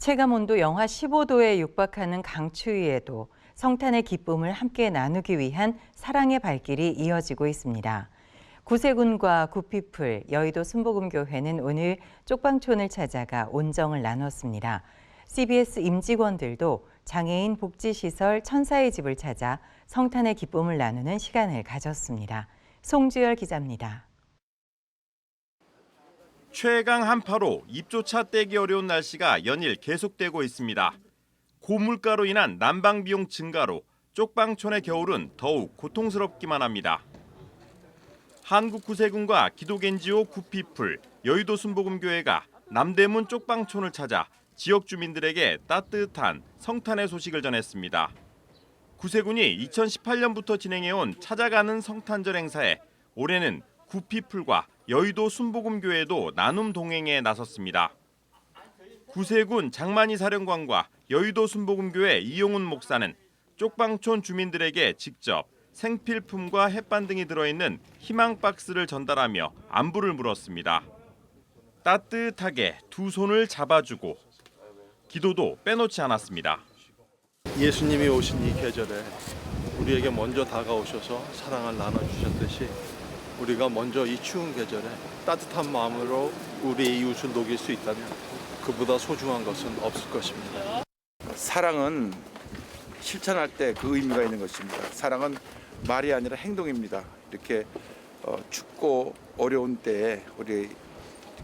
체감 온도 영하 15도에 육박하는 강추위에도 성탄의 기쁨을 함께 나누기 위한 사랑의 발길이 이어지고 있습니다. 구세군과 구피풀, 여의도 순복음교회는 오늘 쪽방촌을 찾아가 온정을 나눴습니다. CBS 임직원들도 장애인 복지시설 천사의 집을 찾아 성탄의 기쁨을 나누는 시간을 가졌습니다. 송주열 기자입니다. 최강 한파로 입조차 떼기 어려운 날씨가 연일 계속되고 있습니다. 고물가로 인한 난방 비용 증가로 쪽방촌의 겨울은 더욱 고통스럽기만 합니다. 한국 구세군과 기도겐지오 구피풀, 여의도 순복음교회가 남대문 쪽방촌을 찾아 지역 주민들에게 따뜻한 성탄의 소식을 전했습니다. 구세군이 2018년부터 진행해온 찾아가는 성탄절 행사에 올해는 구피풀과 여의도 순복음교회도 나눔 동행에 나섰습니다. 구세군 장만희 사령관과 여의도 순복음교회 이용훈 목사는 쪽방촌 주민들에게 직접 생필품과 햇반 등이 들어있는 희망 박스를 전달하며 안부를 물었습니다. 따뜻하게 두 손을 잡아주고 기도도 빼놓지 않았습니다. 예수님이 오신 이 계절에 우리에게 먼저 다가오셔서 사랑을 나눠주셨듯이 우리가 먼저 이 추운 계절에 따뜻한 마음으로 우리의 이웃을 녹일 수 있다면 그보다 소중한 것은 없을 것입니다. 사랑은 실천할 때 그 의미가 있는 것입니다. 사랑은 말이 아니라 행동입니다. 이렇게 어, 춥고 어려운 때에 우리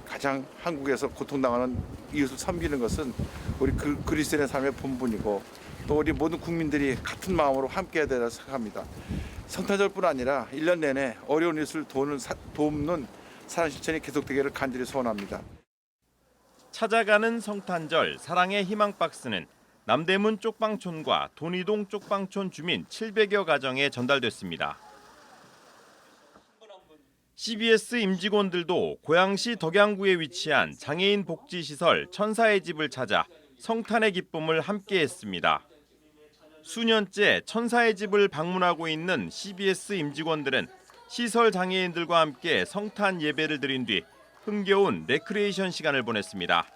가장 한국에서 고통당하는 이웃을 섬기는 것은 우리 그, 그리스도인의 삶의 본분이고 또 우리 모든 국민들이 같은 마음으로 함께해야 된다고 생각합니다. 성탄절뿐 아니라 1년 내내 어려운 이웃을 도우는, 사- 돕는 사랑 실천이 계속되기를 간절히 소원합니다. 찾아가는 성탄절 사랑의 희망 박스는 남대문 쪽방촌과 돈이동 쪽방촌 주민 700여 가정에 전달됐습니다. CBS 임직원들도 고양시 덕양구에 위치한 장애인 복지시설 천사의 집을 찾아 성탄의 기쁨을 함께했습니다. 수년째 천사의 집을 방문하고 있는 CBS 임직원들은 시설 장애인들과 함께 성탄 예배를 드린 뒤 흥겨운 레크레이션 시간을 보냈습니다.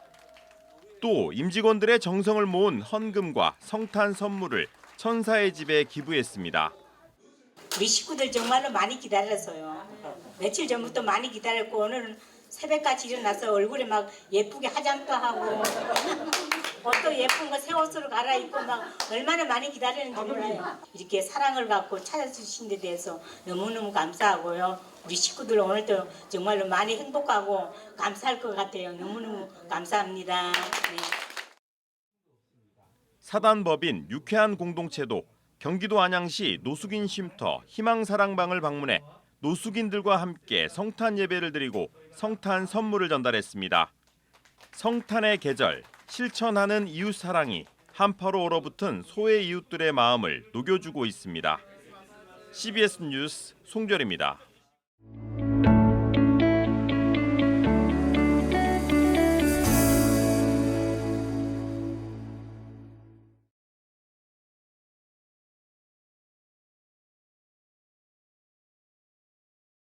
또 임직원들의 정성을 모은 헌금과 성탄 선물을 천사의 집에 기부했습니다. 우리 식구들 정말로 많이 기다렸어요. 며칠 전부터 많이 기다렸고 오늘은 새벽까지 일어나서 얼굴에 막 예쁘게 화장도 하고 옷도 예쁜 거 새 옷으로 갈아입고 막 얼마나 많이 기다리는지 몰라요. 이렇게 사랑을 받고 찾아주신 데 대해서 너무너무 감사하고요. 우리 식구들 오늘도 정말로 많이 행복하고 감사할 것 같아요. 너무너무 감사합니다. 네. 사단법인 유쾌한 공동체도 경기도 안양시 노숙인 쉼터 희망사랑방을 방문해 노숙인들과 함께 성탄 예배를 드리고 성탄 선물을 전달했습니다. 성탄의 계절, 실천하는 이웃 사랑이 한파로 얼어붙은 소외 이웃들의 마음을 녹여주고 있습니다. CBS 뉴스 송절입니다.